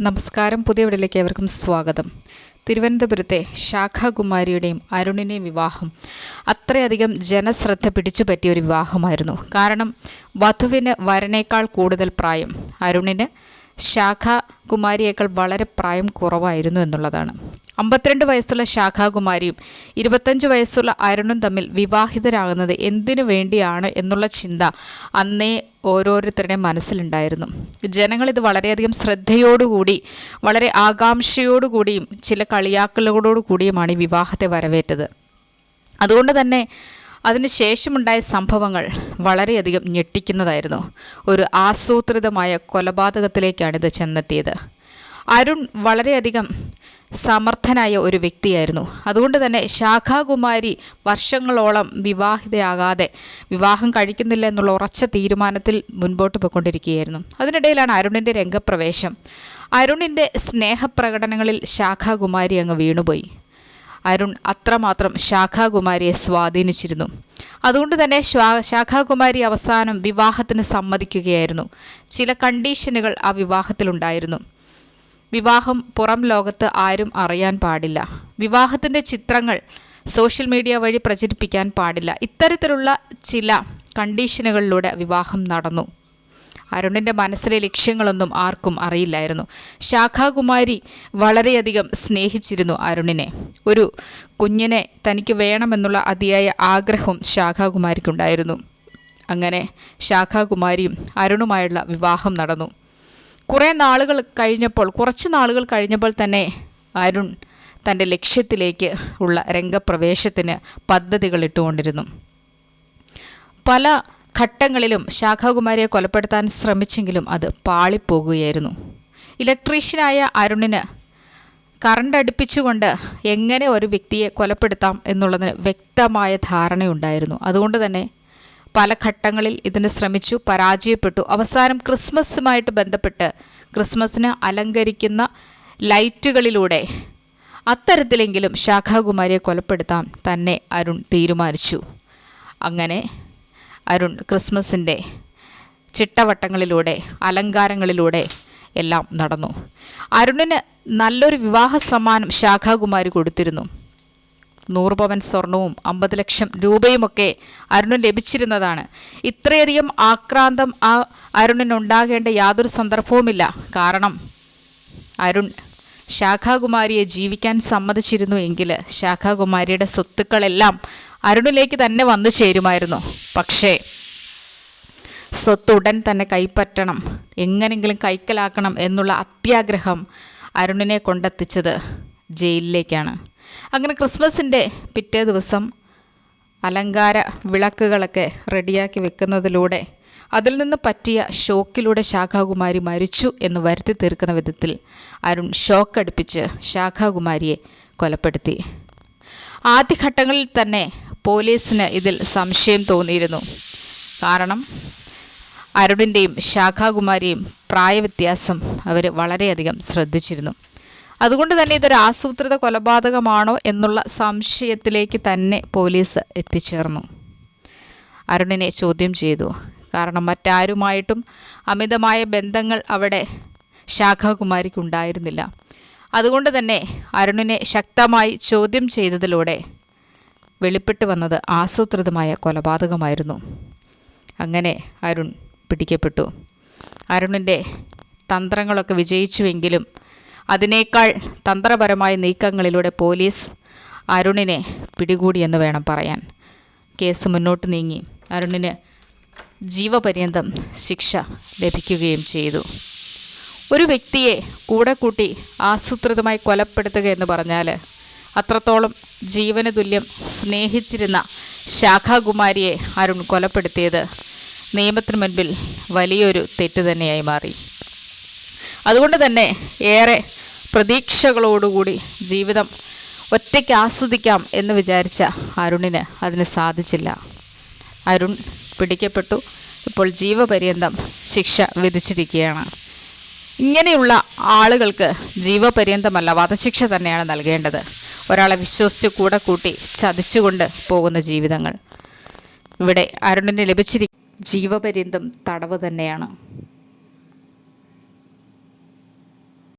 നമസ്കാരം. പുതിയ വീട്ടിലേക്ക് ഏവർക്കും സ്വാഗതം. തിരുവനന്തപുരത്തെ ശാഖാകുമാരിയുടെയും അരുണിന്റെയും വിവാഹം അത്രയധികം ജനശ്രദ്ധ പിടിച്ചു പറ്റിയ ഒരു വിവാഹമായിരുന്നു. കാരണം വധുവിന് വരനേക്കാൾ കൂടുതൽ പ്രായം അരുണിന് ശാഖാകുമാരിയേക്കാൾ വളരെ പ്രായം കുറവായിരുന്നു എന്നുള്ളതാണ്. അമ്പത്തിരണ്ട് വയസ്സുള്ള ശാഖാകുമാരിയും ഇരുപത്തഞ്ച് വയസ്സുള്ള അരുണും തമ്മിൽ വിവാഹിതരാകുന്നത് എന്തിനു വേണ്ടിയാണ് എന്നുള്ള ചിന്ത അന്നേ ഓരോരുത്തരുടെയും മനസ്സിലുണ്ടായിരുന്നു. ജനങ്ങൾ ഇത് വളരെയധികം ശ്രദ്ധയോടുകൂടി വളരെ ആകാംക്ഷയോടുകൂടിയും ചില കളിയാക്കലുകളോട് കൂടിയുമാണ് ഈ വിവാഹത്തെ വരവേറ്റത്. അതുകൊണ്ട് തന്നെ അതിനുശേഷമുണ്ടായ സംഭവങ്ങൾ വളരെയധികം ഞെട്ടിക്കുന്നതായിരുന്നു. ഒരു ആസൂത്രിതമായ കൊലപാതകത്തിലേക്കാണിത് ചെന്നെത്തിയത്. അരുൺ വളരെയധികം സമർത്ഥനായ ഒരു വ്യക്തിയായിരുന്നു. അതുകൊണ്ട് തന്നെ ശാഖാകുമാരി വർഷങ്ങളോളം വിവാഹിതയാകാതെ വിവാഹം കഴിക്കുന്നില്ല എന്നുള്ള ഉറച്ച തീരുമാനത്തിൽ മുൻപോട്ട് പോയിക്കൊണ്ടിരിക്കുകയായിരുന്നു. അതിനിടയിലാണ് അരുണിന്റെ രംഗപ്രവേശം. അരുണിന്റെ സ്നേഹപ്രകടനങ്ങളിൽ ശാഖാകുമാരി അങ്ങ് വീണുപോയി. അരുൺ അത്രമാത്രം ശാഖാകുമാരിയെ സ്വാധീനിച്ചിരുന്നു. അതുകൊണ്ട് തന്നെ ശാഖാകുമാരി അവസാനം വിവാഹത്തിന് സമ്മതിക്കുകയായിരുന്നു. ചില കണ്ടീഷനുകൾ ആ വിവാഹത്തിലുണ്ടായിരുന്നു. വിവാഹം പുറം ലോകത്ത് ആരും അറിയാൻ പാടില്ല. വിവാഹത്തിന്റെ ചിത്രങ്ങൾ സോഷ്യൽ മീഡിയ വഴി പ്രചരിപ്പിക്കാൻ പാടില്ല. ഇത്തരത്തിലുള്ള ചില കണ്ടീഷനുകളിലൂടെ വിവാഹം നടന്നു. അരുണിന്റെ മനസ്സിലെ ലക്ഷ്യങ്ങളൊന്നും ആർക്കും അറിയില്ലായിരുന്നു. ശാഖാകുമാരി വളരെയധികം സ്നേഹിച്ചിരുന്നു അരുണിനെ. ഒരു കുഞ്ഞിനെ തനിക്ക് വേണമെന്നുള്ള അതിയായ ആഗ്രഹവും ശാഖാകുമാരിക്കുണ്ടായിരുന്നു. അങ്ങനെ ശാഖാകുമാരിയും അരുണുമായുള്ള വിവാഹം നടന്നു. കുറേ നാളുകൾ കഴിഞ്ഞപ്പോൾ കുറച്ച് നാളുകൾ കഴിഞ്ഞപ്പോൾ തന്നെ അരുൺ തന്റെ ലക്ഷ്യത്തിലേക്ക് ഉള്ള രംഗപ്രവേശത്തിന് പദ്ധതികൾ ഇട്ടുകൊണ്ടിരുന്നു. പല ഘട്ടങ്ങളിലും ശാഖാകുമാരിയെ കൊലപ്പെടുത്താൻ ശ്രമിച്ചെങ്കിലും അത് പാളിപ്പോകുകയായിരുന്നു. ഇലക്ട്രീഷ്യനായ അരുണിന് കറണ്ട് അടുപ്പിച്ചുകൊണ്ട് എങ്ങനെ ഒരു വ്യക്തിയെ കൊലപ്പെടുത്താം എന്നുള്ളതിന് വ്യക്തമായ ധാരണയുണ്ടായിരുന്നു. അതുകൊണ്ട് തന്നെ പല ഘട്ടങ്ങളിൽ ഇതിന് ശ്രമിച്ചു പരാജയപ്പെട്ടു. അവസാനം ക്രിസ്മസുമായിട്ട് ബന്ധപ്പെട്ട് ക്രിസ്മസിന് അലങ്കരിക്കുന്ന ലൈറ്റുകളിലൂടെ അത്തരത്തിലെങ്കിലും ശാഖാകുമാരിയെ കൊലപ്പെടുത്താൻ തന്നെ അരുൺ തീരുമാനിച്ചു. അങ്ങനെ അരുൺ ക്രിസ്മസിന്റെ ചിട്ടവട്ടങ്ങളിലൂടെ അലങ്കാരങ്ങളിലൂടെ എല്ലാം നടന്നു. അരുണിന് നല്ലൊരു വിവാഹ സമ്മാനം ശാഖാകുമാരി കൊടുത്തിരുന്നു. നൂറ് പവൻ സ്വർണവും അമ്പത് ലക്ഷം രൂപയുമൊക്കെ അരുണിന് ലഭിച്ചിരുന്നതാണ്. ഇത്രയധികം ആക്രാന്തം ആ അരുണിനുണ്ടാകേണ്ട യാതൊരു സന്ദർഭവുമില്ല. കാരണം അരുൺ ശാഖാകുമാരിയെ ജീവിക്കാൻ സമ്മതിച്ചിരുന്നു എങ്കിൽ ശാഖാകുമാരിയുടെ സ്വത്തുക്കളെല്ലാം അരുണിലേക്ക് തന്നെ വന്നു ചേരുമായിരുന്നു. പക്ഷേ സ്വത്ത് ഉടൻ തന്നെ കൈപ്പറ്റണം എങ്ങനെങ്കിലും കൈക്കലാക്കണം എന്നുള്ള അത്യാഗ്രഹം അരുണിനെ കൊണ്ടെത്തിച്ചത് ജയിലിലേക്കാണ്. അങ്ങനെ ക്രിസ്മസിന്റെ പിറ്റേ ദിവസം അലങ്കാര വിളക്കുകളൊക്കെ റെഡിയാക്കി വെക്കുന്നതിലൂടെ അതിൽ നിന്ന് പറ്റിയ ഷോക്കിലൂടെ ശാഖാകുമാരി മരിച്ചു എന്ന് വരുത്തി തീർക്കുന്ന വിധത്തിൽ അരുൺ ഷോക്കടുപ്പിച്ച് ശാഖാകുമാരിയെ കൊലപ്പെടുത്തി. ആദ്യഘട്ടങ്ങളിൽ തന്നെ പോലീസിന് ഇതിൽ സംശയം തോന്നിയിരുന്നു. കാരണം അരുണിന്റെയും ശാഖാകുമാരിയും പ്രായവ്യത്യാസം അവർ വളരെയധികം ശ്രദ്ധിച്ചിരുന്നു. അതുകൊണ്ട് തന്നെ ഇതൊരു ആസൂത്രിത കൊലപാതകമാണോ എന്നുള്ള സംശയത്തിലേക്ക് തന്നെ പോലീസ് എത്തിച്ചേർന്നു. അരുണിനെ ചോദ്യം ചെയ്തു. കാരണം മറ്റാരുമായിട്ടും അമിതമായ ബന്ധങ്ങൾ അവിടെ ശാഖാകുമാരിക്ക് ഉണ്ടായിരുന്നില്ല. അതുകൊണ്ട് തന്നെ അരുണിനെ ശക്തമായി ചോദ്യം ചെയ്തതിലൂടെ വെളിപ്പെട്ട് വന്നത് ആസൂത്രിതമായ കൊലപാതകമായിരുന്നു. അങ്ങനെ അരുൺ പിടിക്കപ്പെട്ടു. അരുണിന്റെ തന്ത്രങ്ങളൊക്കെ വിജയിച്ചുവെങ്കിലും അതിനേക്കാൾ തന്ത്രപരമായ നീക്കങ്ങളിലൂടെ പോലീസ് അരുണിനെ പിടികൂടിയെന്ന് വേണം പറയാൻ. കേസ് മുന്നോട്ട് നീങ്ങി. അരുണിന് ജീവപര്യന്തം ശിക്ഷ ലഭിക്കുകയും ചെയ്തു. ഒരു വ്യക്തിയെ കൂടെ കൂട്ടി ആസൂത്രിതമായി കൊലപ്പെടുത്തുക എന്ന് പറഞ്ഞാൽ അത്രത്തോളം ജീവന തുല്യം സ്നേഹിച്ചിരുന്ന ശാഖാകുമാരിയെ അരുൺ കൊലപ്പെടുത്തിയത് നിയമത്തിന് മുൻപിൽ വലിയൊരു തെറ്റ് തന്നെയായി മാറി. അതുകൊണ്ട് തന്നെ ഏറെ പ്രതീക്ഷകളോടുകൂടി ജീവിതം ഒറ്റയ്ക്ക് ആസ്വദിക്കാം എന്ന് വിചാരിച്ച അരുണിന് അതിന് സാധിച്ചില്ല. അരുൺ പിടിക്കപ്പെട്ടു. ഇപ്പോൾ ജീവപര്യന്തം ശിക്ഷ വിധിച്ചിരിക്കുകയാണ്. ഇങ്ങനെയുള്ള ആളുകൾക്ക് ജീവപര്യന്തമല്ല വധശിക്ഷ തന്നെയാണ് നൽകേണ്ടത്. ഒരാളെ വിശ്വസിച്ച് കൂടെ കൂട്ടി ചതിച്ചുകൊണ്ട് പോകുന്ന ജീവിതങ്ങൾ. ഇവിടെ അരുണിന് ലഭിച്ചിരി ജീവപര്യന്തം തടവ് തന്നെയാണ്.